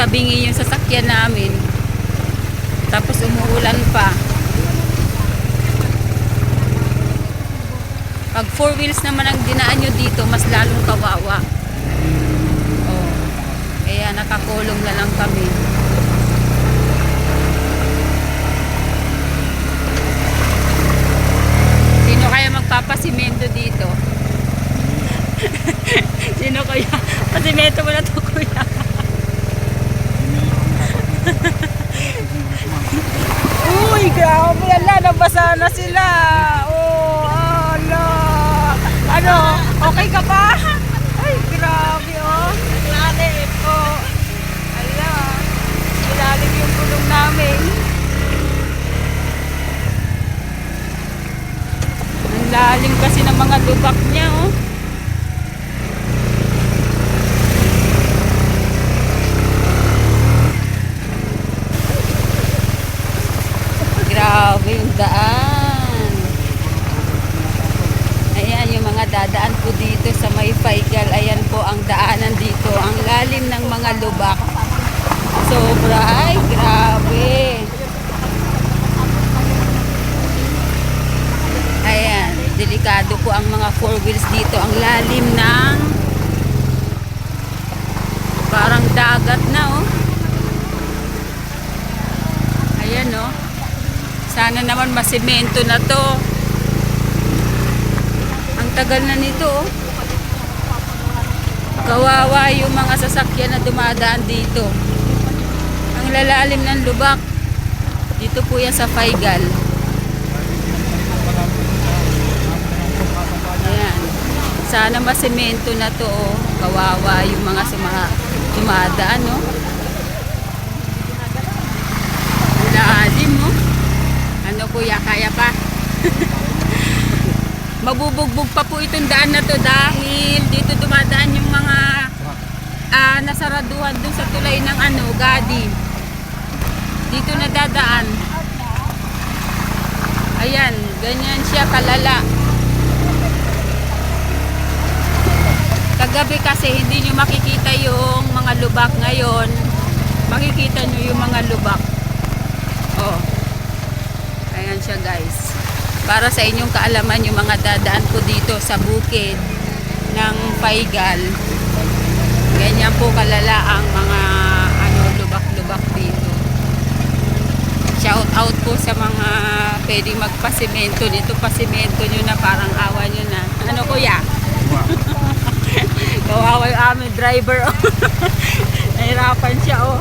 tabingi yung sasakyan namin. Tapos umuulan pa. Pag four wheels naman ang dinaan nyo dito, mas lalong kawawa. Oh. Kaya nakakulong na lang kami. Sino kaya magpapasimento dito? Sino kaya? Pasimento mo na to kuya. Uy, grabe nabasa na sila. Oh, ala. Ano, okay ka pa? Ay, grabe oh. Ilalim. Oh. Ala. Ilalim yung gulong namin. Ang lalim kasi ng mga lubak niya oh. Grabe yung daan. Ayan yung mga dadaan po dito sa may Faigal. Ayan po ang daanan dito. Ang lalim ng mga lubak. Sobra. Ay, grabe. Ayan. Delikado po ang mga four wheels dito. Ang lalim ng parang dagat na oh. Ayan oh. Sana naman masimento na to. Tagal na nito. oh. Kawawa yung mga sasakyan na dumadaan dito. Ang lalalim ng lubak. Dito po yan sa Faigal. Ayan. Sana masimento na to. oh. Kawawa yung mga suma dumadaan. No? Lalim mo. Ano kuya, kaya pa? Mabubugbog pa po itong daan na to dahil dito dumadaan yung mga ah, nasaraduhan dun sa tulay ng ano, gadi. Dito na dadaan. Ayan, ganyan siya kalala. Kagabi kasi hindi nyo makikita yung mga lubak ngayon. Makikita nyo yung mga lubak. Oh. Ayan siya guys. Para sa inyong kaalaman yung mga dadaan ko dito sa bukid ng Paigal. Ganyan po kalala ang mga ano lubak-lubak dito. Shout out po sa mga pwedeng magpasimento dito. Pasimento nyo na parang awa nyo na. Ano kuya? Kawawa yung aming driver. oh. Nahirapan siya oh.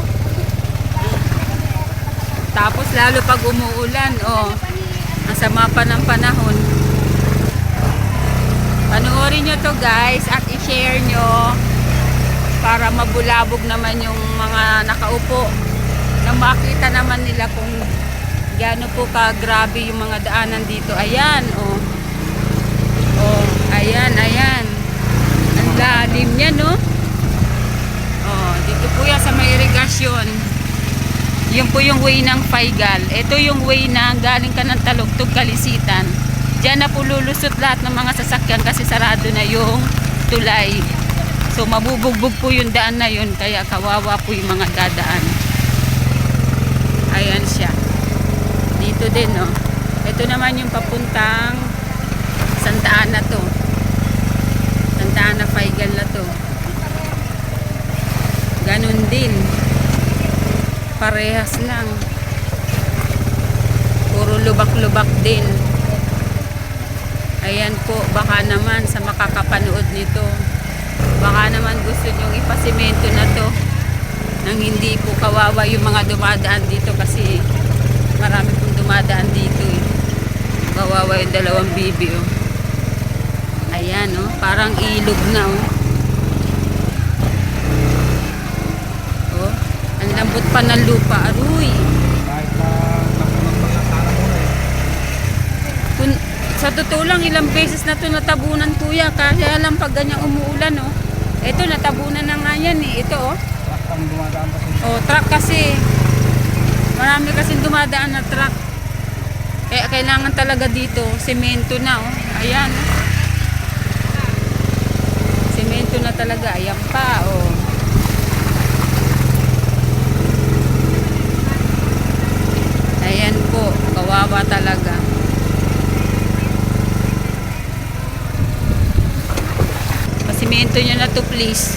Tapos lalo pag umuulan, oh, ang sama pa ng panahon. Panoorin nyo to guys at i-share nyo para mabulabog naman yung mga nakaupo na makita naman nila kung gaano po ka-grabe yung mga daanan dito. Ayan, oh. Oh, ayan, ayan. Ang lalim niya, no? Oh, dito po yan sa may irigasyon. Yun po yung way ng Faigal. Ito yung way na galing ka ng Talugtog, Kalisitan. Diyan na po lulusot lahat ng mga sasakyan kasi sarado na yung tulay. So mabubugbog po yung daan na yun kaya kawawa po yung mga dadaan. Ayan siya. Dito din no. Ito naman yung papuntang Santa Ana to. Santa Ana Faigal na to. Ganun din. Parehas lang. Puro lubak-lubak din. Ayan po, baka naman sa makakapanood nito. Baka naman gusto nyong ipasimento na to nang hindi po kawawa yung mga dumadaan dito kasi marami pong dumadaan dito eh. Kawawa yung dalawang bibi oh. Ayan oh, parang ilog na oh. Lambot pa ng lupa, aruy. Eh. Kun, sa totoo lang, ilang beses na to natabunan kuya. Kaya lang pag ganyan umuulan, oh. Ito, natabunan na nga yan, eh. Ito, oh. Oh, truck kasi. Marami kasi dumadaan na truck. Kaya kailangan talaga dito, semento na, oh. Ayan, oh. Semento na talaga. Ayan pa, oh. Kwento nyo na to please.